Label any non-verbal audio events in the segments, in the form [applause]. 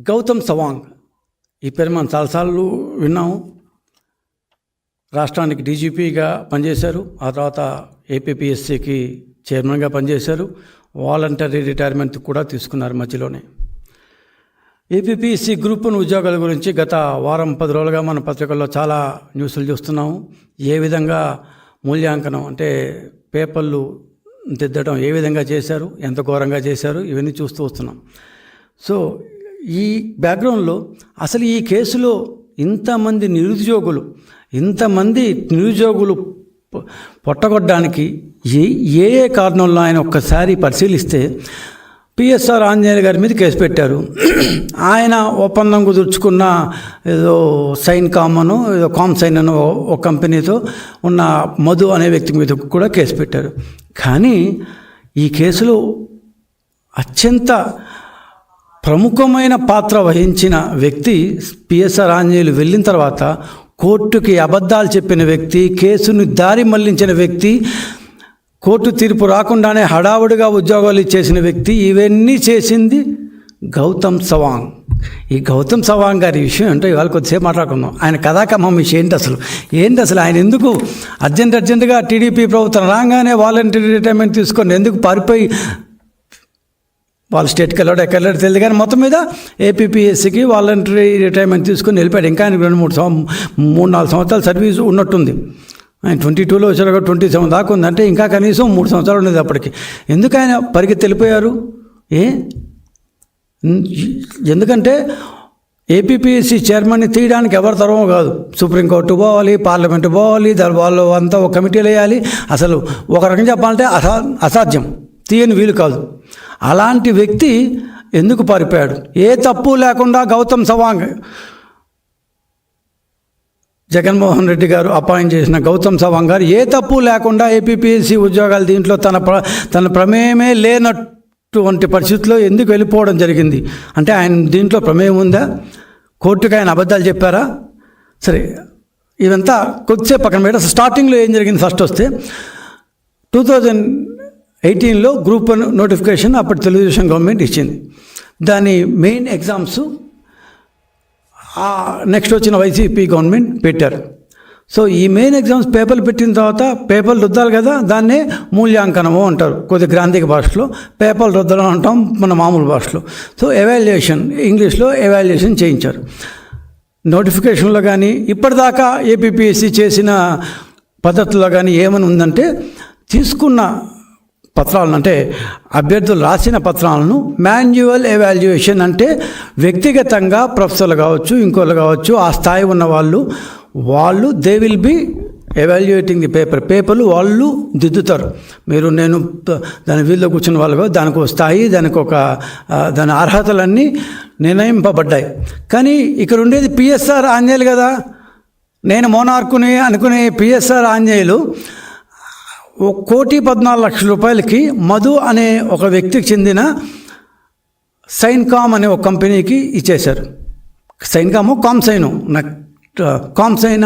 గౌతమ్ సవాంగ్. ఈ పేరు మనం చాలాసార్లు విన్నాము రాష్ట్రానికి డీజీపీగా పనిచేశారు. ఆ తర్వాత ఏపీపీఎస్సికి చైర్మన్గా పనిచేశారు. వాలంటరీ రిటైర్మెంట్ కూడా తీసుకున్నారు మధ్యలోనే. ఏపీపీఎస్సీ గ్రూప్ ఉద్యోగాల గురించి గత వారం పది రోజులుగా మన పత్రికల్లో చాలా న్యూస్లు చూస్తున్నాము ఏ విధంగా మూల్యాంకనం అంటే పేపర్లు దిద్దడం ఏ విధంగా చేశారు? ఎంత ఘోరంగా చేశారు? ఇవన్నీ చూస్తూ వస్తున్నాం. సో ఈ బ్యాక్గ్రౌండ్లో అసలు ఈ కేసులో ఇంతమంది నిరుద్యోగులు ఇంతమంది నిరుద్యోగులు పొట్టగొట్టడానికి ఏ ఏ ఏ కారణంలో ఆయన ఒక్కసారి పరిశీలిస్తే పిఎస్ఆర్ ఆంజనేయులు గారి మీద కేసు పెట్టారు. ఆయన ఒప్పందం కుదుర్చుకున్న ఏదో సైన్ కామను ఏదో కామ్ సైన్ అను ఒక కంపెనీతో ఉన్న మధు అనే వ్యక్తి మీద కూడా కేసు పెట్టారు. కానీ ఈ కేసులో అత్యంత ప్రముఖమైన పాత్ర వహించిన వ్యక్తి పిఎస్ఆర్ ఆంజనేయులు వెళ్ళిన తర్వాత కోర్టుకి అబద్ధాలు చెప్పిన వ్యక్తి కేసును దారి మళ్ళించిన వ్యక్తి కోర్టు తీర్పు రాకుండానే హడావుడిగా ఉద్యోగాలు ఇచ్చేసిన వ్యక్తి ఇవన్నీ చేసింది గౌతమ్ సవాంగ్. ఈ గౌతమ్ సవాంగ్ గారి విషయం అంటే ఇవాళ కొద్దిసేపు మాట్లాడుకుందాం. ఆయన కథాకమ్మం విషయం ఏంటి అసలు? ఏంటి అసలు? ఆయన ఎందుకు అర్జెంట్ అర్జెంటుగా టీడీపీ ప్రభుత్వం రాగానే వాలంటీర్ రిటైర్మెంట్ తీసుకొని ఎందుకు పారిపోయి వాళ్ళు స్టేట్కి వెళ్ళాడు ఎక్కడ వెళ్ళాడు తెలియదు కానీ మొత్తం మీద ఏపీపీఎస్సీకి వాలంటరీ రిటైర్మెంట్ తీసుకుని వెళ్ళిపోయాడు. ఇంకా ఆయనకు రెండు మూడు సంవ మూడు నాలుగు సంవత్సరాల సర్వీస్ ఉన్నట్టుంది. ఆయన ట్వంటీ టూలో వచ్చాడు ట్వంటీ సెవెన్ దాకా ఉంది. అంటే ఇంకా కనీసం మూడు సంవత్సరాలు ఉండేది అప్పటికి. ఎందుకు ఆయన పరిగెత్తి వెళ్ళిపోయారు? ఏ? ఎందుకంటే ఏపీపీఎస్సీ చైర్మన్ని తీయడానికి ఎవరి తరమో కాదు. సుప్రీంకోర్టు పోవాలి పార్లమెంటు పోవాలి దాని వాళ్ళు అంతా ఒక కమిటీలు వేయాలి. అసలు ఒక రకం చెప్పాలంటే అసా అసాధ్యం. తీయని వీలు కాదు. అలాంటి వ్యక్తి ఎందుకు పారిపోయాడు? ఏ తప్పు లేకుండా గౌతమ్ సవాంగ్ జగన్మోహన్ రెడ్డి గారు అపాయింట్ చేసిన గౌతమ్ సవాంగ్ గారు ఏ తప్పు లేకుండా ఏపీపీఎస్సీ ఉద్యోగాలు దీంట్లో తన ప్ర తన ప్రమేయమే లేనటువంటి పరిస్థితిలో ఎందుకు వెళ్ళిపోవడం జరిగింది? అంటే ఆయన దీంట్లో ప్రమేయం ఉందా? కోర్టుకి ఆయన అబద్ధాలు చెప్పారా? సరే ఇదంతా కొద్దిసేపు పక్కన పెట్టి స్టార్టింగ్లో ఏం జరిగింది? ఫస్ట్ వస్తే టూ థౌజండ్ ఎయిటీన్లో గ్రూప్ వన్ నోటిఫికేషన్ అప్పటి తెలుగుదేశం గవర్నమెంట్ ఇచ్చింది. దాని మెయిన్ ఎగ్జామ్స్ నెక్స్ట్ వచ్చిన వైసీపీ గవర్నమెంట్ పెట్టారు. సో ఈ మెయిన్ ఎగ్జామ్స్ పేపర్లు పెట్టిన తర్వాత పేపర్లు రుద్దాలి కదా దాన్నే మూల్యాంకనము అంటారు. కొద్ది గ్రాంధిక భాషలో పేపర్లు రుద్దడం అంటాం మన మామూలు భాషలో. సో ఎవాల్యుయేషన్ ఇంగ్లీష్లో ఎవాల్యుయేషన్ చేయించారు. నోటిఫికేషన్లో కానీ ఇప్పటిదాకా ఏపీపీఎస్సీ చేసిన పద్ధతిలో కానీ ఏమని ఉందంటే తీసుకున్న పత్రాలను అంటే అభ్యర్థులు రాసిన పత్రాలను మాన్యువల్ ఎవాల్యుయేషన్ అంటే వ్యక్తిగతంగా ప్రొఫెసర్లు కావచ్చు ఇంకోళ్ళు కావచ్చు ఆ స్థాయి ఉన్న వాళ్ళు వాళ్ళు they will be evaluating the paper. పేపర్లు వాళ్ళు దిద్దుతారు. మీరు నేను దాని వీధిలో కూర్చున్న వాళ్ళు దానికి ఒక స్థాయి దానికి ఒక దాని అర్హతలన్నీ నిర్ణయింపబడ్డాయి. కానీ ఇక్కడ ఉండేది పిఎస్ఆర్ ఆంజనేయులు కదా. నేను మోనార్కుని అనుకునే పిఎస్ఆర్ ఆంజనేయులు కోటి పద్నాలుగు లక్షల రూపాయలకి మధు అనే ఒక వ్యక్తికి చెందిన సైన్కామ్ అనే ఒక కంపెనీకి ఇచ్చేశారు. సైన్కాము కామ్సైను నాకు కామ్సైన్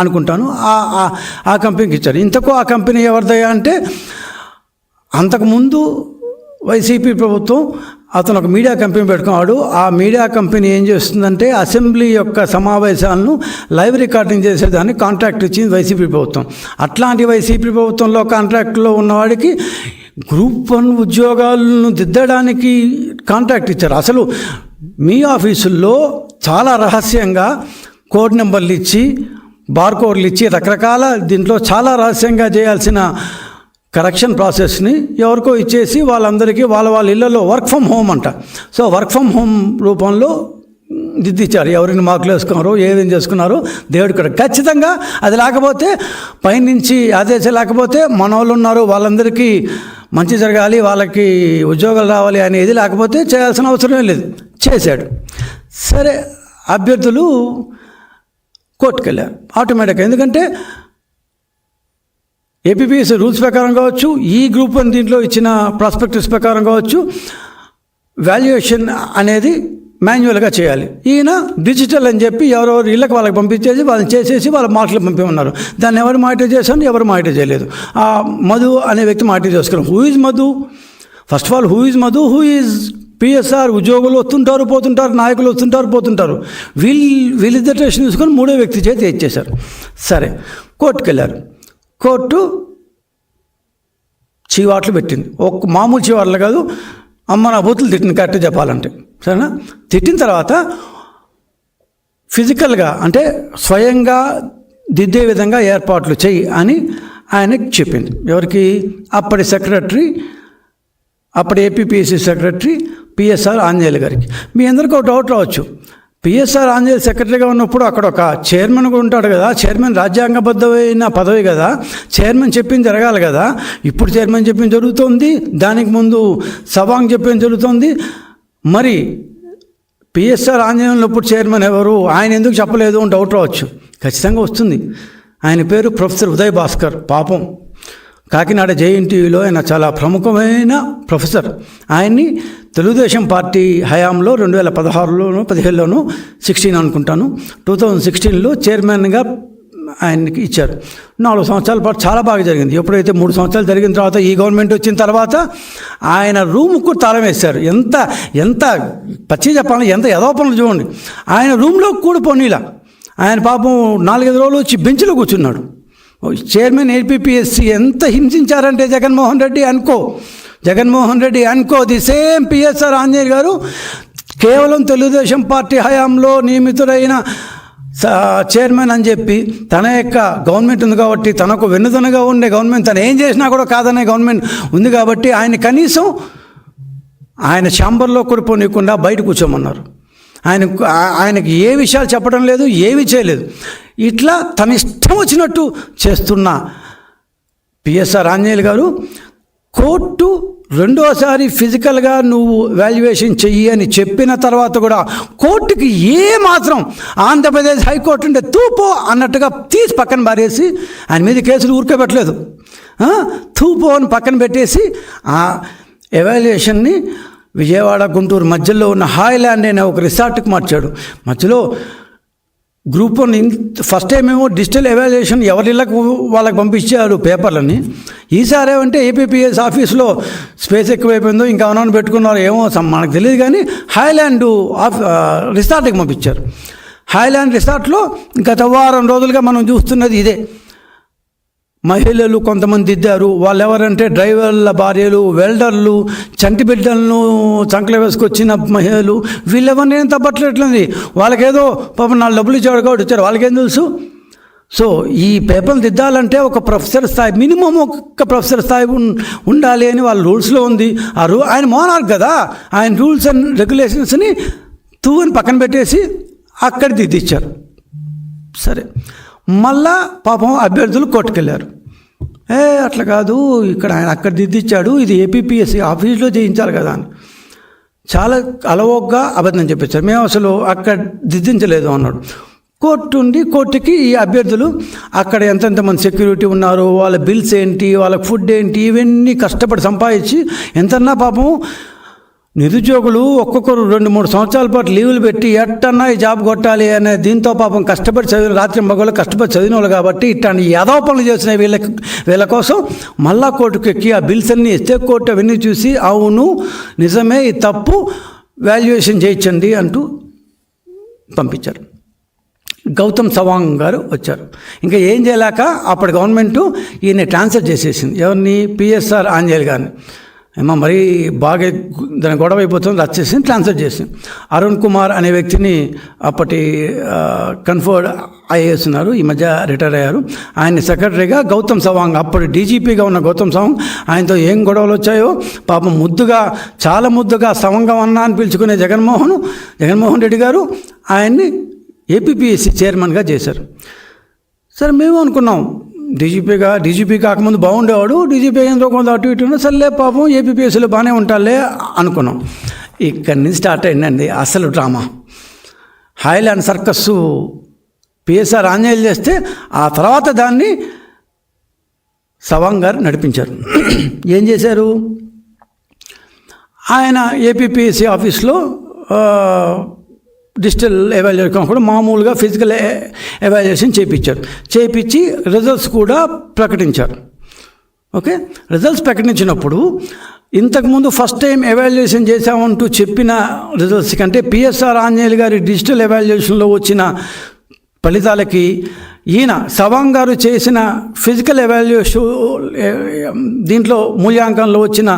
అనుకుంటాను. ఆ- ఆ- ఆ కంపెనీకి ఇచ్చారు. ఇంతకు ఆ కంపెనీ ఎవరిదయ్యా అంటే అంతకుముందు వైసీపీ ప్రభుత్వం అతను ఒక మీడియా కంపెనీ పెట్టుకున్నాడు. ఆ మీడియా కంపెనీ ఏం చేస్తుందంటే అసెంబ్లీ యొక్క సమావేశాలను లైవ్ రికార్డింగ్ చేసేదాన్ని కాంట్రాక్ట్ ఇచ్చింది వైసీపీ ప్రభుత్వం. అట్లాంటి వైసీపీ ప్రభుత్వంలో కాంట్రాక్ట్లో ఉన్నవాడికి గ్రూప్ వన్ ఉద్యోగాలను దిద్దడానికి కాంట్రాక్ట్ ఇచ్చారు. అసలు మీ ఆఫీసుల్లో చాలా రహస్యంగా కోడ్ నెంబర్లు ఇచ్చి బార్కోడ్లు ఇచ్చి రకరకాల దీంట్లో చాలా రహస్యంగా చేయాల్సిన కరెక్షన్ ప్రాసెస్ని ఎవరికో ఇచ్చేసి వాళ్ళందరికీ వాళ్ళ వాళ్ళ ఇళ్ళలో వర్క్ ఫ్రమ్ హోమ్ అంట. సో వర్క్ ఫ్రమ్ హోమ్ రూపంలో దిద్దిచ్చారు. ఎవరిని మార్కులు వేసుకున్నారో ఏదేం చేసుకున్నారో దేవుడు కూడా. ఖచ్చితంగా అది లేకపోతే పైనుంచి ఆదేశం లేకపోతే మన వాళ్ళు ఉన్నారు వాళ్ళందరికీ మంచి జరగాలి వాళ్ళకి ఉద్యోగాలు రావాలి అనేది లేకపోతే చేయాల్సిన అవసరమే లేదు. చేశాడు. సరే అభ్యర్థులు కోర్టుకెళ్ళారు. ఆటోమేటిక్గా ఎందుకంటే ఏపీబీఎస్ రూల్స్ ప్రకారం కావచ్చు ఈ గ్రూప్ వన్ దీంట్లో ఇచ్చిన ప్రాస్పెక్టివ్స్ ప్రకారం కావచ్చు వాల్యుయేషన్ అనేది మాన్యువల్గా చేయాలి. ఈయన డిజిటల్ అని చెప్పి ఎవరెవరు ఇళ్ళకి వాళ్ళకి పంపించేసి వాళ్ళని చేసేసి వాళ్ళ మార్కులు పంపిమన్నారు. దాన్ని ఎవరు మానిటర్ చేశారు? ఎవరు మానిటర్ చేయలేదు. ఆ మధు అనే వ్యక్తి మానిటర్ చేసుకున్నారు who is Madhu? First of all who is Madhu? Who is PSR ఉద్యోగులు వస్తుంటారు పోతుంటారు నాయకులు వస్తుంటారు పోతుంటారు. వీళ్ళు వీళ్ళిద్దరు టెస్ట్ తీసుకొని మూడో వ్యక్తి చేతి ఇచ్చేశారు సరే కోర్టుకు వెళ్ళారు కోర్టు చీవాట్లు పెట్టింది. ఒక మామూలు చీవాట్లు కాదు అమ్మ నా బూతులు తిట్టింది కరెక్ట్ చెప్పాలంటే. సరేనా? తిట్టిన తర్వాత ఫిజికల్గా అంటే స్వయంగా దిద్దే విధంగా ఏర్పాట్లు చెయ్యి అని ఆయనకి చెప్పింది. ఎవరికి? అప్పటి సెక్రటరీ అప్పటి ఏపీపీఎస్సీ సెక్రటరీ పిఎస్ఆర్ ఆంజనేయులు గారికి. మీ అందరికీ ఒక డౌట్ రావచ్చు. పిఎస్ఆర్ ఆంజనేయ సెక్రటరీగా ఉన్నప్పుడు అక్కడ ఒక చైర్మన్ కూడా ఉంటాడు కదా. చైర్మన్ రాజ్యాంగబద్ధమైన పదవి కదా. చైర్మన్ చెప్పింది జరగాలి కదా. ఇప్పుడు చైర్మన్ చెప్పింది జరుగుతోంది. దానికి ముందు సవాంగ్ చెప్పింది జరుగుతోంది. మరి పిఎస్ఆర్ ఆంజనేయులు ఇప్పుడు చైర్మన్ ఎవరు? ఆయన ఎందుకు చెప్పలేదు? అని డౌట్ రావచ్చు. ఖచ్చితంగా వస్తుంది. ఆయన పేరు ప్రొఫెసర్ ఉదయ్ భాస్కర్. పాపం. కాకినాడ జేఎన్టీయూలో ఆయన చాలా ప్రముఖమైన ప్రొఫెసర్. ఆయన్ని తెలుగుదేశం పార్టీ హయాంలో రెండు వేల పదహారులోను పదిహేడులోను సిక్స్టీన్ అనుకుంటాను. టూ థౌజండ్ సిక్స్టీన్లో చైర్మన్గా ఆయనకి ఇచ్చారు. నాలుగు సంవత్సరాల పాటు చాలా బాగా జరిగింది. ఎప్పుడైతే మూడు సంవత్సరాలు జరిగిన తర్వాత ఈ గవర్నమెంట్ వచ్చిన తర్వాత ఆయన రూమ్కు తాళం వేశారు. ఎంత ఎంత పచ్చి చెప్పాలి ఎంత ఎదో పనులు చూడండి. ఆయన రూమ్లో కూడా పోనీలా ఆయన పాపం నాలుగైదు రోజులు వచ్చి బెంచ్లో కూర్చున్నాడు. చైర్మన్ ఏపీపీఎస్సీ ఎంత హింసించారంటే జగన్మోహన్ రెడ్డి అనుకో. జగన్మోహన్ రెడ్డి అనుకో ది సేమ్ పిఎస్ఆర్ ఆంజనేయ గారు కేవలం తెలుగుదేశం పార్టీ హయాంలో నియమితుడైన చైర్మన్ అని చెప్పి తన యొక్క గవర్నమెంట్ ఉంది కాబట్టి తనకు వెన్నుదనగా ఉండే గవర్నమెంట్ తను ఏం చేసినా కూడా కాదనే గవర్నమెంట్ ఉంది కాబట్టి ఆయన కనీసం ఆయన ఛాంబర్లో కూడా పోనీయకుండా బయట కూర్చోమన్నారు. ఆయన ఆయనకి ఏ విషయాలు చెప్పడం లేదు ఏమీ చేయలేదు. ఇట్లా తన ఇష్టం వచ్చినట్టు చేస్తున్న పిఎస్ఆర్ ఆంజనేయులు గారు కోర్టు రెండోసారి ఫిజికల్గా నువ్వు వాల్యుయేషన్ చెయ్యి అని చెప్పిన తర్వాత కూడా కోర్టుకి ఏ మాత్రం ఆంధ్రప్రదేశ్ హైకోర్టు ఉంటే తూపో అన్నట్టుగా తీసి పక్కన పారేసి ఆయన మీద కేసులు ఊరుకోబెట్టలేదు ఆ, తూపో అని పక్కన పెట్టేసి ఆ ఎవాల్యుయేషన్ని విజయవాడ గుంటూరు మధ్యలో ఉన్న హాయ్లాండ్ అనే ఒక రిసార్ట్కి మార్చాడు. మధ్యలో గ్రూప్ వన్ ఫస్ట్ టైం ఏమో డిజిటల్ ఎవాల్యుయేషన్ ఎవరిళ్ళకు వాళ్ళకి పంపించారు పేపర్లని. ఈసారి ఏమంటే ఏపీపీఎస్ ఆఫీస్లో స్పేస్ ఎక్కువైపోయిందో ఇంకా ఏమైనా పెట్టుకున్నారో ఏమో మనకు తెలియదు కానీ హాయ్లాండ్ ఆఫ్ రిసార్ట్కి పంపించారు. హాయ్లాండ్ రిసార్ట్లో గత వారం రోజులుగా మనం చూస్తున్నది ఇదే. మహిళలు కొంతమంది దిద్దారు వాళ్ళు ఎవరంటే డ్రైవర్ల భార్యలు వెల్డర్లు చంటి బిడ్డలను చంకలు వేసుకొచ్చిన మహిళలు. వీళ్ళెవరిని ఏం తప్పట్లేట్లేదు వాళ్ళకేదో పాపం నాలుగు డబ్బులు ఇచ్చేవాడు కాబట్టి వచ్చారు. వాళ్ళకేం తెలుసు? సో ఈ పేపర్లు దిద్దాలంటే ఒక ప్రొఫెసర్ స్థాయి మినిమం ఒక ప్రొఫెసర్ స్థాయి ఉండాలి అని వాళ్ళ రూల్స్లో ఉంది. ఆ రూ ఆయన మోనార్ కదా? ఆయన రూల్స్ అండ్ రెగ్యులేషన్స్ని తూ అని పక్కన పెట్టేసి అక్కడ దిద్దిచ్చారు. సరే. మళ్ళా పాపం అభ్యర్థులు కోర్టుకెళ్ళారు ఏ అట్లా కాదు ఇక్కడ ఆయన అక్కడ దిద్దిచ్చాడు ఇది ఏపీపీఎస్సీ ఆఫీస్లో చేయించాలి కదా అని. చాలా అలవోగ్గా అబద్ధం చెప్పించారు మేము అసలు అక్కడ దిద్దించలేదు అన్నాడు. కోర్టు ఉండి కోర్టుకి ఈ అభ్యర్థులు అక్కడ ఎంతెంతమంది సెక్యూరిటీ ఉన్నారు వాళ్ళ బిల్స్ ఏంటి వాళ్ళ ఫుడ్ ఏంటి ఇవన్నీ కష్టపడి సంపాదించి ఎంతన్నా పాపం నిరుద్యోగులు ఒక్కొక్కరు రెండు మూడు సంవత్సరాల పాటు లీవులు పెట్టి ఎట్టన్నా ఈ జాబ్ కొట్టాలి అనే దీంతో పాపం కష్టపడి చదివిన రాత్రి మగవాళ్ళు కష్టపడి చదివిన వాళ్ళు కాబట్టి ఇట్లాంటి యాదవ పనులు చేసిన వీళ్ళకి వీళ్ళ కోసం మళ్ళా కోర్టుకు ఎక్కి ఆ బిల్స్ అన్నీ ఇస్తే కోర్టు అవన్నీ చూసి అవును నిజమే ఈ తప్పు వాల్యుయేషన్ చేయించండి అంటూ పంపించారు. గౌతమ్ సవాంగ్ గారు వచ్చారు. ఇంకా ఏం చేయలేక అప్పటి గవర్నమెంటు ఈయన ట్రాన్స్ఫర్ చేసేసింది. ఎవరిని? పిఎస్ఆర్ ఆంజనేయులు గారిని. ఏమో మరీ బాగా దాని గొడవ అయిపోతుంది వచ్చేసి ట్రాన్స్ఫర్ చేసింది. అరుణ్ కుమార్ అనే వ్యక్తిని అప్పటి కన్ఫర్డ్ ఐఏఎస్ ఉన్నారు ఈ మధ్య రిటైర్ అయ్యారు. ఆయన సెక్రటరీగా గౌతమ్ సవాంగ్ అప్పటి డీజీపీగా ఉన్న గౌతమ్ సవాంగ్ ఆయనతో ఏం గొడవలు వచ్చాయో పాపం ముద్దుగా చాలా ముద్దుగా సవంగం అన్న అని పిలుచుకునే జగన్మోహన్ జగన్మోహన్ రెడ్డి గారు ఆయన్ని ఏపీపీఎస్సీ చైర్మన్గా చేశారు. సరే మేము అనుకున్నాం డీజీపీగా డీజీపీ కాకముందు బాగుండేవాడు డీజీపీ అయిన కొంత అటు ఇటు సర్లే పాపం ఏపీపీఎస్సీలో బాగానే ఉంటాలే అనుకున్నాం. ఇక్కడి నుంచి స్టార్ట్ అయిందండి అసలు drama. Highland circus PSR Anjaneyulu చేస్తే ఆ తర్వాత దాన్ని సవాంగ్ గారు నడిపించారు. ఏం చేశారు? ఆయన ఏపీపీఎస్సీ ఆఫీస్లో డిజిటల్ ఎవాల్యుయేషన్ కాకుండా మామూలుగా ఫిజికల్ ఎవాల్యుయేషన్ చేయించారు చేయించి రిజల్ట్స్ కూడా ప్రకటించారు. ఓకే? రిజల్ట్స్ ప్రకటించినప్పుడు ఇంతకుముందు ఫస్ట్ టైం ఎవాల్యుయేషన్ చేశామంటూ చెప్పిన రిజల్ట్స్ కంటే పిఎస్ఆర్ ఆంజనేయులు గారి డిజిటల్ ఎవాల్యుయేషన్లో వచ్చిన ఫలితాలకి ఈయన సవాంగ్ గారు చేసిన ఫిజికల్ ఎవాల్యుయేషన్ దీంట్లో మూల్యాంకనంలో వచ్చిన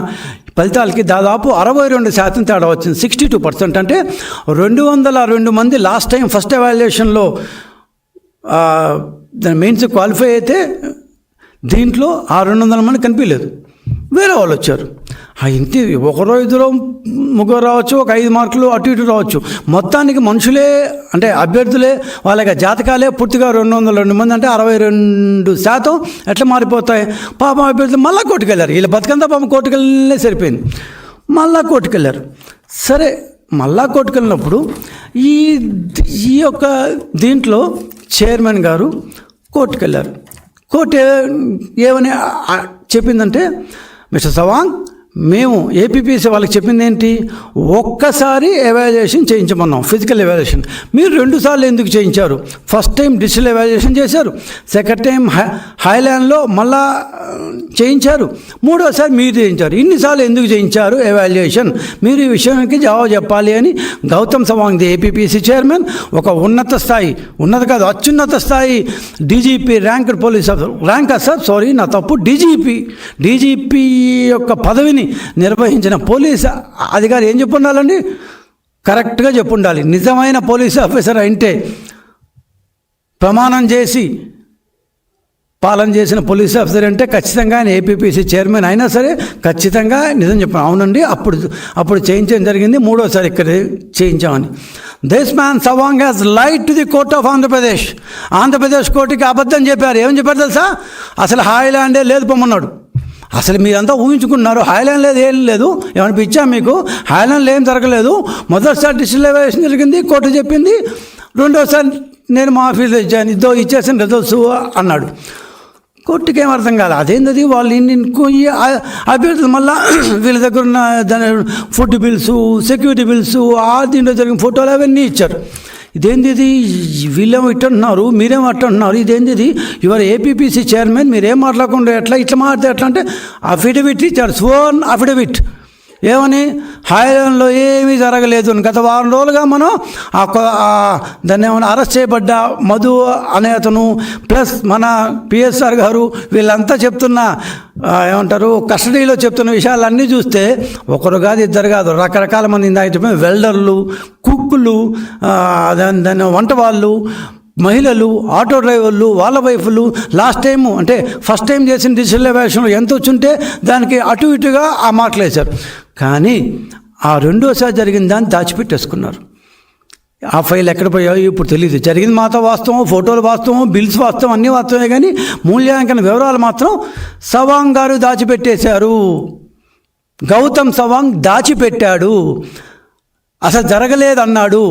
ఫలితాలకి దాదాపు అరవై రెండు శాతం తేడా వచ్చింది. సిక్స్టీ టూ పర్సెంట్ అంటే రెండు వందల రెండు మంది లాస్ట్ టైం ఫస్ట్ ఎవాల్యుయేషన్లో దాని మెయిన్స్ క్వాలిఫై అయితే దీంట్లో ఆ రెండు వందల మంది కనిపించలేదు. వేరే వాళ్ళు వచ్చారు. ఆ ఇంటి ఒకరో ఇద్దరు ముగ్గురు రావచ్చు ఒక ఐదు మార్కులు అటు ఇటు రావచ్చు. మొత్తానికి మనుషులే అంటే అభ్యర్థులే వాళ్ళ యొక్క జాతకాలే పూర్తిగా రెండు వందల రెండు మంది అంటే అరవై రెండు శాతం ఎట్లా మారిపోతాయి? పాపం అభ్యర్థులు మళ్ళీ కొట్టుకెళ్ళారు వీళ్ళ బతుకంతా పాపం కోర్టుకెళ్ళే సరిపోయింది. మళ్ళా కోర్టుకెళ్ళారు. సరే మళ్ళా కోర్టుకెళ్ళినప్పుడు ఈ ఈ యొక్క దీంట్లో చైర్మన్ గారు కోర్టుకెళ్ళారు. కోర్టు ఏమని చెప్పిందంటే మిస్టర్ సవాంగ్ మేము ఏపీపీసీ వాళ్ళకి చెప్పింది ఏంటి? ఒక్కసారి ఎవాల్యుయేషన్ చేయించమన్నాం ఫిజికల్ ఎవాల్యుయేషన్ మీరు రెండుసార్లు ఎందుకు చేయించారు? ఫస్ట్ టైం డిజిటల్ ఎవాల్యుయేషన్ చేశారు. సెకండ్ టైం హై హైలాండ్లో మళ్ళా చేయించారు. మూడోసారి మీరు చేయించారు. ఇన్నిసార్లు ఎందుకు చేయించారు ఎవాల్యుయేషన్ మీరు ఈ విషయానికి జవాబు చెప్పాలి అని Gautam Sawang the APPC chairman ఒక ఉన్నత స్థాయి ఉన్నత కాదు అత్యున్నత స్థాయి DGP rank police officer rank sir sorry నా తప్పు డీజీపీ డీజీపీ యొక్క పదవిని నిర్వహించిన పోలీస్ అధికారి ఏం చెప్పు ఉండాలండి కరెక్ట్గా చెప్పు ఉండాలి నిజమైన పోలీస్ ఆఫీసర్ అంటే ప్రమాణం చేసి పాలన చేసిన పోలీస్ ఆఫీసర్ అంటే ఖచ్చితంగా ఆయన ఏపీపీసీ చైర్మన్ అయినా సరే ఖచ్చితంగా నిజం చెప్పాను అవునండి. అప్పుడు అప్పుడు చేయించడం జరిగింది. మూడోసారి ఇక్కడ చేయించామని. This man Sawang has lied to the court of Andhra Pradesh Andhra Pradesh కోర్టుకి అబద్ధం చెప్పారు. ఏం చెప్పారు తెలుసా? అసలు హాయిలాండే లేదు పొమ్మన్నాడు. అసలు మీరంతా ఊహించుకున్నారు హాయిలాండ్ లేదు ఏం లేదు. ఏమనిపించా మీకు? హాయిలాండ్లో ఏం జరగలేదు. మొదటిసారి డిస్ట్రిక్ట్ ఎవాల్యుయేషన్ జరిగింది కోర్టు చెప్పింది. రెండోసారి నేను మా ఆఫీస్ ఇచ్చాను ఇద్దో ఇచ్చేసిన రిజల్ట్స్ అన్నాడు. కోర్టుకి ఏం అర్థం కాదు. అదేంటది వాళ్ళు ఇన్ని అభ్యర్థులు మళ్ళా [clears throat] వీళ్ళ దగ్గర ఉన్న దాని ఫుడ్ బిల్స్ సెక్యూరిటీ బిల్స్ ఆ దీంట్లో జరిగిన ఫోటోలు అవన్నీ ఇచ్చారు. ఇదేంది ఇది వీళ్ళేమో ఇట్టంటున్నారు మీరేమో అట్టంటున్నారు ఇదేంది ఇది యువర్ ఏపీపీసీ చైర్మన్ మీరేం మాట్లాడకుండా ఎట్లా ఇట్లా మాట్లాడితే ఎట్లా అంటే అఫిడవిట్ ఇచ్చారు స్వోన్ అఫిడవిట్ ఏమని? హైదరాబాద్లో ఏమీ జరగలేదు. అని గత వారం రోజులుగా మనం ఆ దాన్ని ఏమైనా అరెస్ట్ చేయబడ్డ మధు అనే అతను ప్లస్ మన పిఎస్ఆర్ గారు వీళ్ళంతా చెప్తున్న ఏమంటారు కస్టడీలో చెప్తున్న విషయాలన్నీ చూస్తే ఒకరు కాదు ఇద్దరు కాదు రకరకాల మంది ఇందాక చెప్పిన వెల్డర్లు కుక్ ఆ, దాని దాని వంట వాళ్ళు మహిళలు ఆటో డ్రైవర్లు వాళ్ళ వైఫ్లు లాస్ట్ టైం అంటే ఫస్ట్ టైం చేసిన డిజిటల్ ఎవాల్యుయేషన్లో ఎంత వచ్చుంటే దానికి అటు ఇటుగా ఆ మాటలు వేశారు. కానీ ఆ రెండోసారి జరిగిన దాన్ని దాచిపెట్టేసుకున్నారు. ఆ ఫైల్ ఎక్కడ పోయాయో ఇప్పుడు తెలియదు జరిగింది మాత్రం వాస్తవం ఫోటోలు వాస్తవం బిల్స్ వాస్తవం అన్నీ వాస్తవమే కానీ మూల్యాంకన వివరాలు మాత్రం సవాంగ్ గారు దాచిపెట్టేశారు. గౌతమ్ సవాంగ్ దాచిపెట్టాడు. అసలు జరగలేదన్నాడు.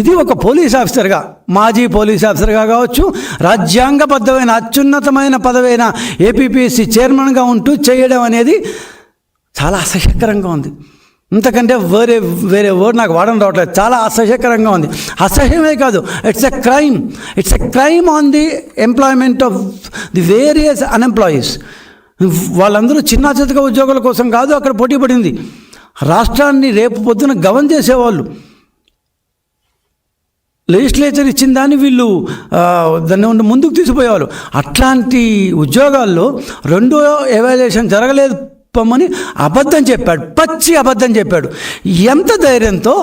ఇది ఒక పోలీస్ ఆఫీసర్గా మాజీ పోలీస్ ఆఫీసర్గా కావచ్చు రాజ్యాంగబద్ధమైన అత్యున్నతమైన పదవైన ఏపీపీఎస్సీ చైర్మన్గా ఉంటూ చేయడం అనేది చాలా అసహ్యకరంగా ఉంది. ఇంతకంటే వేరే వేరే వర్డ్ నాకు వాడడం రావట్లేదు. చాలా అసహ్యకరంగా ఉంది. అసహ్యమే కాదు it's a crime it's a crime on the employment of the various unemployees వాళ్ళందరూ చిన్న చితక ఉద్యోగుల కోసం కాదు అక్కడ పోటీ పడింది రాష్ట్రాన్ని రేపు పొద్దున గవన్ చేసేవాళ్ళు. లెజిస్లేచర్ ఇచ్చిన దాన్ని వీళ్ళు దాన్ని ఉండి ముందుకు తీసిపోయేవాళ్ళు అట్లాంటి ఉద్యోగాల్లో రెండో ఎవాల్యుయేషన్ జరగలేదు పొమ్మని అబద్ధం చెప్పాడు. పచ్చి అబద్ధం చెప్పాడు. ఎంత ధైర్యంతో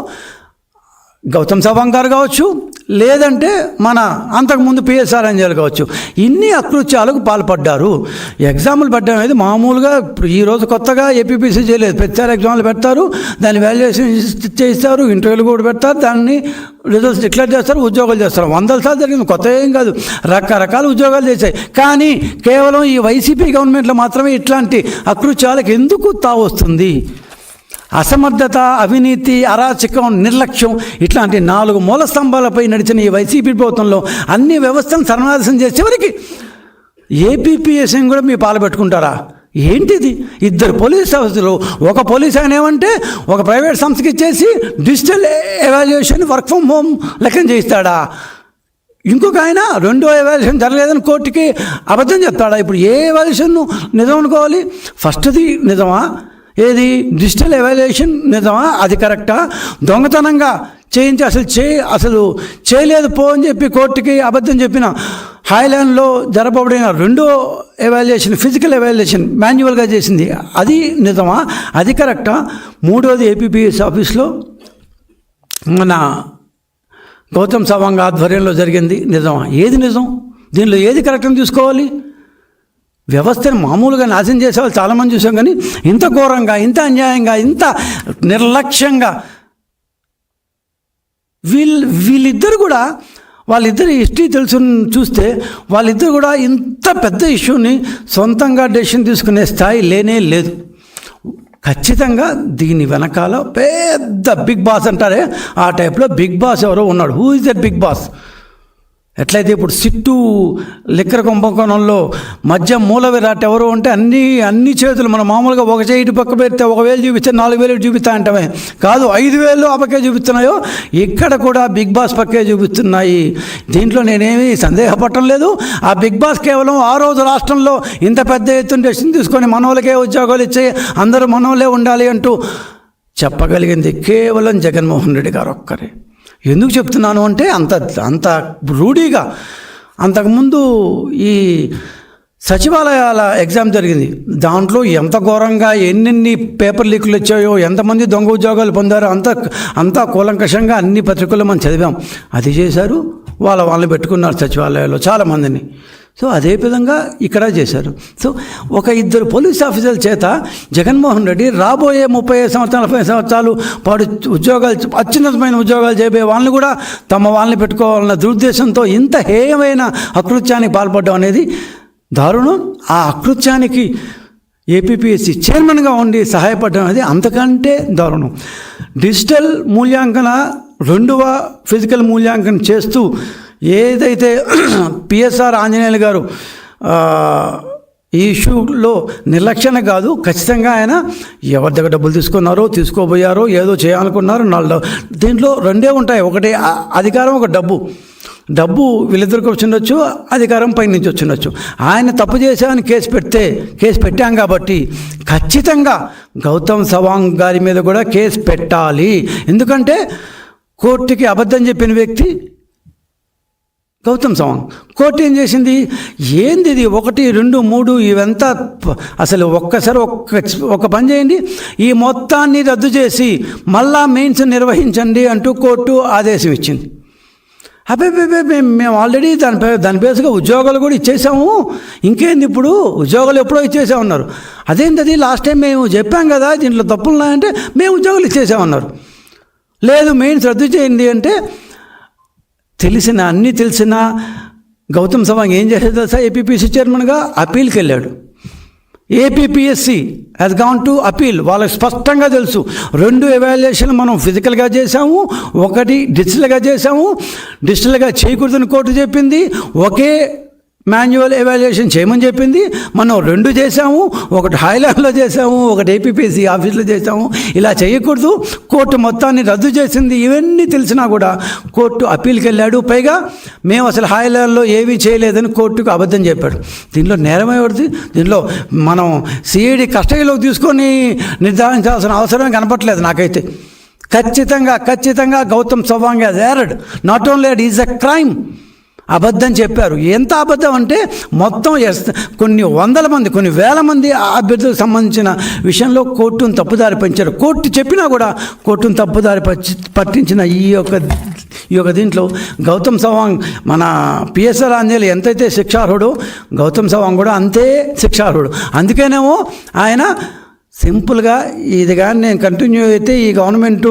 గౌతమ్ సవాంగ్ గారు కావచ్చు లేదంటే మన అంతకుముందు పిఎస్ఆర్ అంజల్ కావచ్చు. ఇన్ని అకృత్యాలకు పాల్పడ్డారు. ఎగ్జాములు పెట్టడం అనేది మామూలుగా ఇప్పుడు కొత్తగా ఏపీపీసీ చేయలేదు. ప్రతిసారి ఎగ్జామ్లు పెడతారు దాన్ని వాల్యుయేషన్ చేస్తారు ఇంటర్వ్యూలు కూడా పెడతారు దాన్ని రిజల్ట్స్ డిక్లేర్ చేస్తారు ఉద్యోగాలు చేస్తారు. వందల సార్లు జరిగింది కొత్త ఏం కాదు. రకరకాల ఉద్యోగాలు చేశాయి. కానీ కేవలం ఈ వైసీపీ గవర్నమెంట్లో మాత్రమే ఇట్లాంటి అకృత్యాలకు ఎందుకు తావొస్తుంది? అసమర్థత అవినీతి అరాచకం నిర్లక్ష్యం ఇట్లాంటి నాలుగు మూల స్తంభాలపై నడిచిన ఈ వైసీపీ ప్రభుత్వంలో అన్ని వ్యవస్థలను సర్వనాశనం చేసేవరికి ఏపీపీఎస్ఎం కూడా మీ పాల్పెట్టుకుంటారా ఏంటిది? ఇద్దరు పోలీస్ ఆఫీసులు ఒక పోలీస్ ఆయన ఏమంటే ఒక ప్రైవేట్ సంస్థకి ఇచ్చేసి digital evaluation work from home లెక్కన చేయిస్తాడా? ఇంకొక ఆయన రెండో ఎవాల్యుయేషన్ జరగలేదని కోర్టుకి అబద్ధం చెప్తాడా? ఇప్పుడు ఏ ఎవాల్యుయేషన్ నిజం అనుకోవాలి? ఫస్ట్ది నిజమా? ఏది? డిజిటల్ ఎవాల్యుయేషన్ నిజమా? అది కరెక్టా? దొంగతనంగా చేయించి అసలు చే అసలు చేయలేదు పో అని చెప్పి కోర్టుకి అబద్ధం చెప్పిన హైలాండ్లో జరపబడిన రెండో ఎవాల్యుయేషన్ ఫిజికల్ ఎవాల్యుయేషన్ మాన్యువల్గా చేసింది. అది నిజమా? అది కరెక్టా? మూడోది ఏపీపీఎస్ ఆఫీస్లో మన గౌతమ్ సవాంగ్ ఆధ్వర్యంలో జరిగింది. నిజమా? ఏది నిజం? దీనిలో ఏది కరెక్ట్ అని తీసుకోవాలి వ్యవస్థను మామూలుగా నాశనం చేసే వాళ్ళు చాలామంది చూసాం కానీ ఇంత ఘోరంగా ఇంత అన్యాయంగా ఇంత నిర్లక్ష్యంగా వీళ్ళు వీళ్ళిద్దరు కూడా వాళ్ళిద్దరి హిస్టరీ తెలుసు చూస్తే వాళ్ళిద్దరు కూడా ఇంత పెద్ద ఇష్యూని సొంతంగా డెసిషన్ తీసుకునే స్థాయి లేనే లేదు. ఖచ్చితంగా దీని వెనకాల పెద్ద బిగ్ బాస్ అంటారే ఆ టైప్లో బిగ్ బాస్ ఎవరో ఉన్నాడు. Who is that big boss? ఎట్లయితే ఇప్పుడు సిట్టు లిక్కర కుంభకోణంలో మధ్య మూల విరాట్ ఎవరు అంటే అన్ని అన్ని చేతులు మనం మామూలుగా ఒక చేయి పక్క పెడితే ఒక వేలు చూపిస్తే నాలుగు వేలు చూపిస్తా అంటమే కాదు ఐదు వేలు ఆ పక్కే చూపిస్తున్నాయో ఇక్కడ కూడా బిగ్ బాస్ పక్కే చూపిస్తున్నాయి. దీంట్లో నేనేమి సందేహపడటం లేదు. ఆ బిగ్ బాస్ కేవలం ఆ రోజు రాష్ట్రంలో ఇంత పెద్ద ఎత్తున డెసిషన్ తీసుకొని మనోళ్ళకే ఉద్యోగాలు ఇచ్చి అందరూ మనోళ్ళే ఉండాలి అంటూ చెప్పగలిగింది కేవలం జగన్మోహన్ రెడ్డి గారు ఒక్కరే. ఎందుకు చెప్తున్నాను అంటే అంత అంత రూఢీగా. అంతకుముందు ఈ సచివాలయాల ఎగ్జామ్ జరిగింది. దాంట్లో ఎంత ఘోరంగా ఎన్నెన్ని పేపర్ లీకులు వచ్చాయో ఎంతమంది దొంగ ఉద్యోగాలు పొందారో అంత అంతా కూలంకషంగా అన్ని పత్రికల్లో మనం చదివాం. అది చేశారు. వాళ్ళ వాళ్ళని పెట్టుకున్నారు సచివాలయాల్లో చాలామందిని. సో అదే విధంగా ఇక్కడ చేశారు. సో ఒక ఇద్దరు పోలీస్ ఆఫీసర్ల చేత జగన్మోహన్ రెడ్డి రాబోయే ముప్పై ఐదు సంవత్సరాలు నలభై సంవత్సరాలు పాడు ఉద్యోగాలు అత్యున్నతమైన ఉద్యోగాలు చేయబోయే వాళ్ళని కూడా తమ వాళ్ళని పెట్టుకోవాలన్న దురుద్దేశంతో ఇంత హేయమైన అకృత్యానికి పాల్పడడం అనేది దారుణం. ఆ అకృత్యానికి ఏపీపీఎస్సీ చైర్మన్గా ఉండి సహాయపడడం అనేది అంతకంటే దారుణం. డిజిటల్ మూల్యాంకన రెండవ ఫిజికల్ మూల్యాంకనం చేస్తూ ఏదైతే పిఎస్ఆర్ ఆంజనేయులు గారు ఈ ఇష్యూలో నిర్లక్ష్యం కాదు ఖచ్చితంగా ఆయన ఎవరి దగ్గర డబ్బులు తీసుకున్నారో తీసుకోబోయారో ఏదో చేయాలనుకున్నారో నాలుగు దీంట్లో రెండే ఉంటాయి. ఒకటి అధికారం ఒక డబ్బు. డబ్బు వీళ్ళిద్దరికి వచ్చిండొచ్చు అధికారం పై నుంచి వచ్చిండొచ్చు. ఆయన తప్పు చేశామని కేసు పెడితే కేసు పెట్టాం కాబట్టి ఖచ్చితంగా గౌతమ్ సవాంగ్ గారి మీద కూడా కేసు పెట్టాలి. ఎందుకంటే కోర్టుకి అబద్ధం చెప్పిన వ్యక్తి గౌతమ్ సవాంగ్. కోర్టు ఏం చేసింది? ఏంది ఇది? ఒకటి రెండు మూడు ఇవంతా అసలు ఒక్కసారి ఒక్క ఒక పని చేయండి. ఈ మొత్తాన్ని రద్దు చేసి మళ్ళా మెయిన్స్ నిర్వహించండి అంటూ కోర్టు ఆదేశం ఇచ్చింది. అబ్బాయి మేము మేము ఆల్రెడీ దాని పే- దాని బేస్గా ఉద్యోగాలు కూడా ఇచ్చేసాము. ఇంకేంది ఇప్పుడు? ఉద్యోగాలు ఎప్పుడో ఇచ్చేసామన్నారు. అదేంటి అది? లాస్ట్ టైం మేము చెప్పాం కదా దీంట్లో తప్పులు ఉన్నాయంటే మేము ఉద్యోగాలు ఇచ్చేసామన్నారు. లేదు మెయిన్స్ రద్దు చేయండి అంటే తెలిసిన అన్నీ తెలిసిన గౌతమ్ సవాంగ్ ఏం చేసేది తెలుసా? ఏపీపీసీ చైర్మన్గా అప్పీల్కి వెళ్ళాడు APPSC has gone to appeal వాళ్ళకి స్పష్టంగా తెలుసు. రెండు ఎవాల్యుయేషన్ మనం ఫిజికల్గా చేసాము ఒకటి డిజిటల్గా చేసాము డిజిటల్గా చేయకూడదని కోర్టు చెప్పింది. ఒకే మాన్యువల్ ఎవాల్యుయేషన్ చేయమని చెప్పింది. మనం రెండు చేసాము ఒకటి హైలాండ్లో చేసాము ఒకటి ఏపీపీసీ ఆఫీస్లో చేసాము ఇలా చేయకూడదు. కోర్టు మొత్తాన్ని రద్దు చేసింది. ఇవన్నీ తెలిసినా కూడా కోర్టు అప్పీల్కి వెళ్ళాడు. పైగా మేము అసలు హైలాండ్లో ఏమీ చేయలేదని కోర్టుకు అబద్ధం చెప్పాడు. దీనిలో నేరం ఎవరిది? దీనిలో మనం సిఐడి కస్టడీలోకి తీసుకొని నిర్ధారించాల్సిన అవసరమే కనపట్లేదు నాకైతే. ఖచ్చితంగా ఖచ్చితంగా Gautam Sawang as erred not only at is a crime అబద్ధం చెప్పారు. ఎంత అబద్ధం అంటే మొత్తం ఎస్ కొన్ని వందల మంది కొన్ని వేల మంది అభ్యర్థులకు సంబంధించిన విషయంలో కోర్టును తప్పుదారి పంచారు కోర్టు చెప్పినా కూడా కోర్టును తప్పుదారి పచ్చి పట్టించిన ఈ యొక్క ఈ యొక్క దీంట్లో గౌతమ్ సవాంగ్ మన పిఎస్ఆర్ ఆంజనేయులు ఎంతైతే శిక్షార్హుడో గౌతమ్ సవాంగ్ కూడా అంతే శిక్షార్హుడు. అందుకేనేమో ఆయన సింపుల్గా ఇది కానీ నేను కంటిన్యూ అయితే ఈ గవర్నమెంట్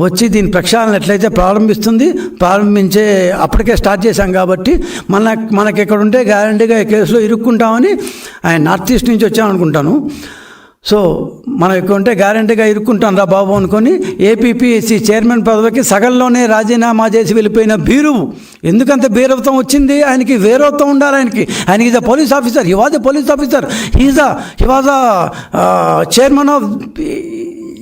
వచ్చి దీని ప్రక్షాళన ఎట్లయితే ప్రారంభిస్తుంది ప్రారంభించే అప్పటికే స్టార్ట్ చేశాం కాబట్టి మన మనకి ఇక్కడ ఉంటే గ్యారంటీగా ఈ కేసులో ఇరుక్కుంటామని ఆయన నార్త్ ఈస్ట్ నుంచి వచ్చామనుకుంటాను. సో మనం ఇక్కడ ఉంటే గ్యారంటీగా ఇరుక్కుంటాం రా బాబు అనుకొని ఏపీపీఎస్సీ చైర్మన్ పదవికి సగంలోనే రాజీనామా చేసి వెళ్ళిపోయిన బీరువు ఎందుకంత బీరవత్వం వచ్చింది? ఆయనకి వేరవత్వం ఉండాలి ఆయనకి. ఆయన is a police officer he was a police officer he's a he was a chairman of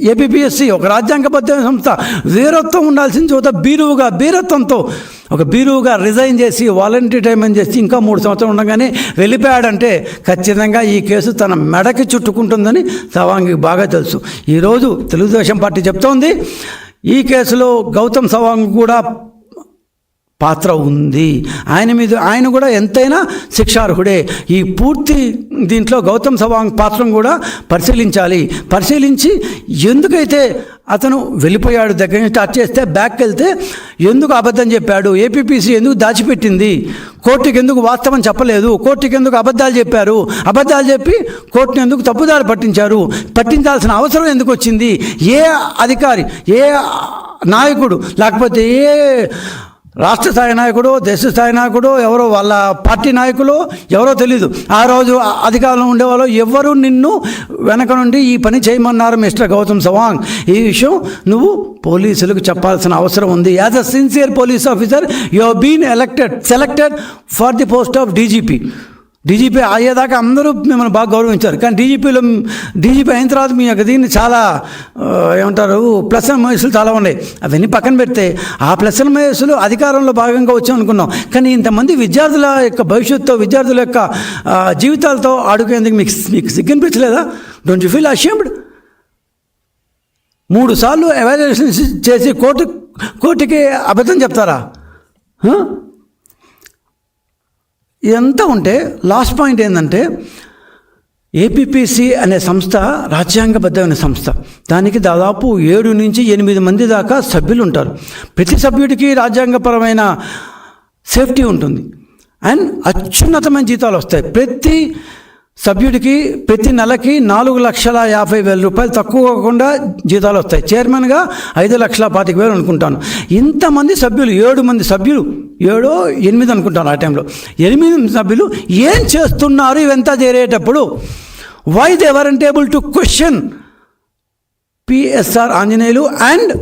APPSC ఒక రాజ్యాంగబద్ధ సంస్థ. వీరత్వం ఉండాల్సిన చోట బీరువుగా బీరత్వంతో ఒక బీరువుగా రిజైన్ చేసి వాలంటీర్ టైం చేసి ఇంకా మూడు సంవత్సరాలు ఉండగానే వెళ్ళిపోయాడంటే ఖచ్చితంగా ఈ కేసు తన మెడకి చుట్టుకుంటుందని సవాంగ్కి బాగా తెలుసు. ఈరోజు తెలుగుదేశం పార్టీ చెప్తోంది. ఈ కేసులో గౌతమ్ సవాంగ్ కూడా పాత్ర ఉంది. ఆయన మీద ఆయన కూడా ఎంతైనా శిక్షార్హుడే. ఈ పూర్తి దీంట్లో గౌతమ్ సవాంగ్ పాత్రను కూడా పరిశీలించాలి. పరిశీలించి ఎందుకైతే అతను వెళ్ళిపోయాడు దగ్గర నుంచి స్టార్ట్ చేస్తే బ్యాక్ వెళ్తే ఎందుకు అబద్ధం చెప్పాడు? ఏపీపీసీ ఎందుకు దాచిపెట్టింది? కోర్టుకి ఎందుకు వాస్తవం చెప్పలేదు? కోర్టుకి ఎందుకు అబద్ధాలు చెప్పారు? అబద్ధాలు చెప్పి కోర్టుని ఎందుకు తప్పుదారి పట్టించారు? పట్టించాల్సిన అవసరం ఎందుకు వచ్చింది? ఏ అధికారి ఏ నాయకుడు లేకపోతే ఏ రాష్ట్ర స్థాయి నాయకుడు దేశ స్థాయి నాయకుడు ఎవరో వాళ్ళ పార్టీ నాయకులు ఎవరో తెలీదు. ఆ రోజు అధికారంలో ఉండేవాళ్ళు ఎవరు నిన్ను వెనక నుండి ఈ పని చేయమన్నారు మిస్టర్ గౌతమ్ సవాంగ్? ఈ విషయం నువ్వు పోలీసులకు చెప్పాల్సిన అవసరం ఉంది. As a sincere police officer you been elected selected for the post of DGP DGP అయ్యేదాకా అందరూ మిమ్మల్ని బాగా గౌరవించారు. కానీ డీజీపీలో డీజీపీ అయిన తర్వాత మీ యొక్క దీన్ని చాలా ఏమంటారు ప్లస్ అండ్ చాలా ఉన్నాయి. అవన్నీ పక్కన పెడితే ఆ ప్లస్ అండ్ అధికారంలో భాగంగా వచ్చాం అనుకున్నాం. కానీ ఇంతమంది విద్యార్థుల యొక్క భవిష్యత్తుతో విద్యార్థుల యొక్క జీవితాలతో ఆడుకునేందుకు మీకు మీకు సిగ్గనిపించలేదా? డోంట్ యూ ఫీల్ అషేమ్డ్ మూడు సార్లు ఎవాల్యుయేషన్ చేసి కోర్టు కోర్టుకి అబద్ధం చెప్తారా? ఇదంతా ఉంటే లాస్ట్ పాయింట్ ఏంటంటే ఏపీపీసీ అనే సంస్థ రాజ్యాంగబద్ధమైన సంస్థ. దానికి దాదాపు ఏడు నుంచి ఎనిమిది మంది దాకా సభ్యులు ఉంటారు ప్రతి సభ్యుడికి రాజ్యాంగపరమైన సేఫ్టీ ఉంటుంది. అండ్ అత్యున్నతమైన జీతాలు వస్తాయి ప్రతి సభ్యుడికి ప్రతి నెలకి నాలుగు లక్షల యాభై వేల రూపాయలు తక్కువ కాకుండా జీతాలు వస్తాయి. చైర్మన్గా ఐదు లక్షల పాతిక వేలు అనుకుంటాను. ఇంతమంది సభ్యులు ఏడు మంది సభ్యులు ఏడో ఎనిమిది అనుకుంటాను ఆ టైంలో. ఎనిమిది సభ్యులు ఏం చేస్తున్నారు ఇవంతా చేరేటప్పుడు why they were weren't able to question PSR Anjaneyulu and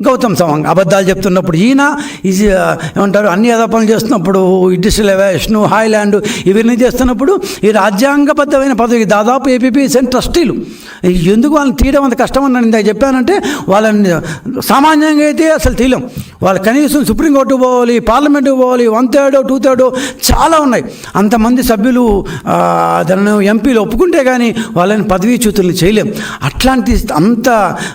Gautam Sawang అబద్ధాలు చెప్తున్నప్పుడు ఈయన ఈజ్ ఏమంటారు అన్ని అదపనలు చేస్తున్నప్పుడు ఇండస్ట్రియల్ ఎవాల్యూషన్ హాయ్లాండ్ ఇవన్నీ చేస్తున్నప్పుడు ఈ రాజ్యాంగబద్ధమైన పదవి దాదాపు ఏపీపీఎస్ఎన్ ట్రస్టీలు. ఎందుకు వాళ్ళని తీయడం అంత కష్టం అని నేను ఇందాక చెప్పానంటే వాళ్ళని సామాన్యంగా అయితే అసలు తీయలేం. వాళ్ళు కనీసం సుప్రీంకోర్టు పోవాలి పార్లమెంటుకు పోవాలి వన్ థర్డ్ టూ థర్డ్ చాలా ఉన్నాయి. అంతమంది సభ్యులు ఆ, దాన్ని ఎంపీలు ఒప్పుకుంటే కానీ వాళ్ళని పదవీ చూతుల్ని చేయలేం. అట్లాంటి అంత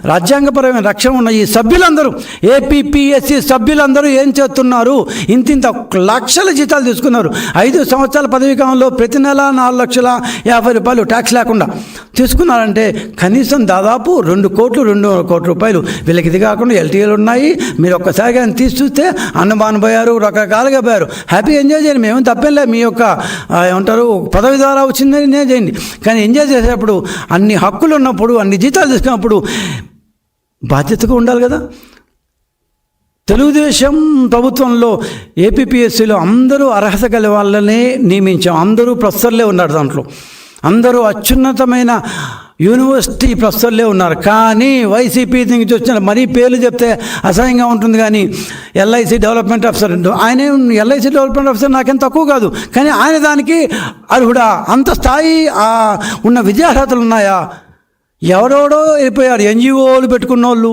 రాజ్యాంగపరమైన రక్షణ ఉన్న ఈ సభ్యులందరూ ఏపీపీఎస్సీ సభ్యులందరూ ఏం చేస్తున్నారు? ఇంత ఇంత లక్షల జీతాలు తీసుకున్నారు. ఐదు సంవత్సరాల పదవీ కాలంలో ప్రతి నెల నాలుగు లక్షల యాభై రూపాయలు ట్యాక్స్ లేకుండా తీసుకున్నారంటే కనీసం దాదాపు రెండు కోట్లు రెండు కోట్ల రూపాయలు. వీళ్ళకి ఇది కాకుండా ఎల్టీఏలు ఉన్నాయి. మీరు ఒక్కసారిగా కానీ తీసి చూస్తే అన్నమాన పోయారు రకరకాలుగా పోయారు. హ్యాపీ ఎంజాయ్ చేయండి. మేము తప్పేం లేదు. మీ యొక్క ఏమంటారు పదవి ద్వారా వచ్చిందని ఎంజాయ్ చేయండి. కానీ ఎంజాయ్ చేసేటప్పుడు అన్ని హక్కులు ఉన్నప్పుడు అన్ని జీతాలు తీసుకున్నప్పుడు బాధ్యతగా ఉండాలి కదా. తెలుగుదేశం ప్రభుత్వంలో ఏపీపీఎస్సీలో అందరూ అర్హత గల వాళ్ళనే నియమించాం. అందరూ ప్రొఫెసర్లే ఉన్నారు దాంట్లో. అందరూ అత్యున్నతమైన యూనివర్సిటీ ప్రొఫెసర్లే ఉన్నారు. కానీ వైసీపీ నుంచి వచ్చిన మరీ పేర్లు చెప్తే అసహ్యంగా ఉంటుంది కానీ ఎల్ఐసి డెవలప్మెంట్ ఆఫీసర్. ఆయన ఎల్ఐసి డెవలప్మెంట్ ఆఫీసర్ నాకేం తక్కువ కాదు. కానీ ఆయన దానికి అర్హుడా? అంత స్థాయి ఉన్న విద్యార్హతలు ఉన్నాయా? ఎవరెవడో వెళ్ళిపోయారు ఎన్జిఓలు పెట్టుకున్న వాళ్ళు